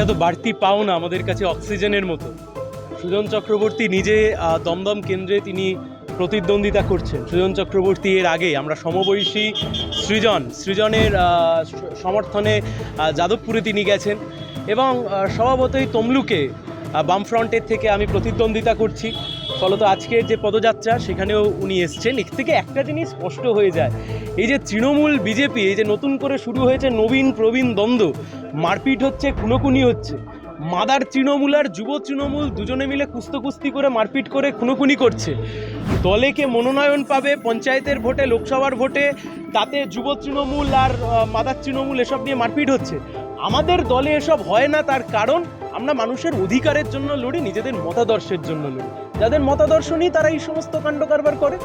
এটা তো বাড়তি পাওনা আমাদের কাছে অক্সিজেনের মতো। সুজন চক্রবর্তী নিজে দমদম কেন্দ্রে তিনি প্রতিদ্বন্দ্বিতা করছেন। সুজন চক্রবর্তী এর আগে আমরা সমবয়সী সৃজন, সৃজনের সমর্থনে যাদবপুরে তিনি গেছেন এবং স্বভাবতই তমলুকে বামফ্রন্টের থেকে আমি প্রতিদ্বন্দ্বিতা করছি। ফলত আজকের যে পদযাত্রা, সেখানেও উনি এসছেন। এর থেকে একটা জিনিস স্পষ্ট হয়ে যায়। এই যে তৃণমূল বিজেপি, এই যে নতুন করে শুরু হয়েছে নবীন প্রবীণ দ্বন্দ্ব মারপিট হচ্ছে, খুনোখুনি হচ্ছে। মাদার তৃণমূল আর যুব তৃণমূল দুজনে মিলে কুস্তি করে মারপিট করে খুনোখুনি করছে। দলে কে মনোনয়ন পাবে পঞ্চায়েতের ভোটে, লোকসভার ভোটে, তাতে যুব তৃণমূল আর মাদার তৃণমূল এসব নিয়ে মারপিট হচ্ছে। আমাদের দলে এসব হয় না, তার কারণ আমরা মানুষের অধিকারের জন্য লড়ি, নিজেদের মতাদর্শের জন্য লড়ি। যাদের মতাদর্শ নেই, তারা এই সমস্ত কাণ্ড কারবার করে।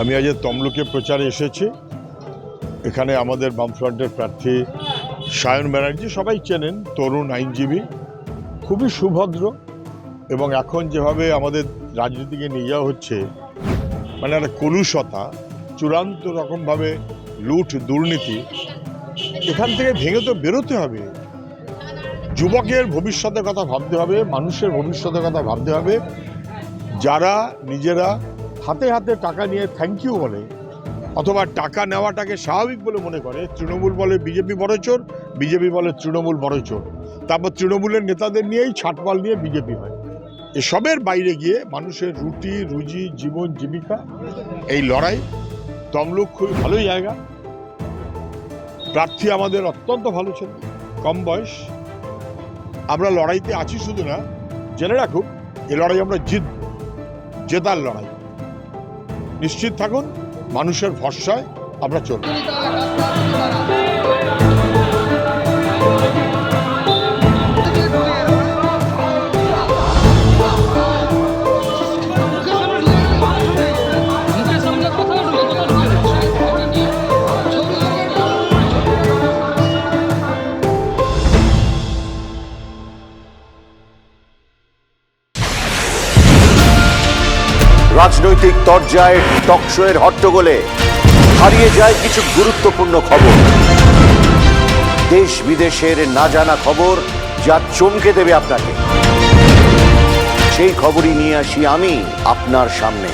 আমি আজ তমলুকে প্রচারে এসেছি। এখানে আমাদের বামফ্রন্টের প্রার্থী সায়ন ব্যানার্জি, সবাই চেনেন, তরুণ আইনজীবী, খুবই সুভদ্র এবং এখন যেভাবে আমাদের রাজনীতিকে নিয়ে যাওয়া হচ্ছে মানে একটা কলুষতা, চূড়ান্ত রকমভাবে লুট, দুর্নীতি, এখান থেকে ভেঙে তো বেরোতে হবে। যুবকের ভবিষ্যতের কথা ভাবতে হবে, মানুষের ভবিষ্যতের কথা ভাবতে হবে। যারা নিজেরা হাতে হাতে টাকা নিয়ে থ্যাংক ইউ বলে, অথবা টাকা নেওয়াটাকে স্বাভাবিক বলে মনে করে, তৃণমূল বলে বিজেপি বড় চোর, বিজেপি বলে তৃণমূল বড় চোর। তারপর তৃণমূলের নেতাদের নিয়েই ছাটপাল নিয়ে বিজেপি হয়। এসবের বাইরে গিয়ে মানুষের রুটি, রুজি, জীবন, জীবিকা, এই লড়াই তমলুক খুবই ভালো জায়গা। প্রার্থী আমাদের অত্যন্ত ভালো ছিল, কম বয়স। আমরা লড়াইতে আছি শুধু না জেনে রাখুক, এ লড়াই আমরা জিতব, জেতার লড়াই। নিশ্চিত থাকুন মানুষের ভরসায় আমরা চলব। রাজনৈতিক তরজায় টকশোয়ের হট্টগোলে হারিয়ে যায় কিছু গুরুত্বপূর্ণ খবর। দেশ বিদেশের না জানা খবর যা চমকে দেবে আপনাকে। সেই খবরই নিয়ে আসি আমি আপনার সামনে।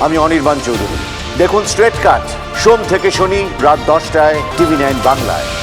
আমি অনির্বাণ চৌধুরী। দেখুন স্ট্রেট কাট। সোম থেকে শনি রাত দশটায় টিভি নাইন বাংলায়।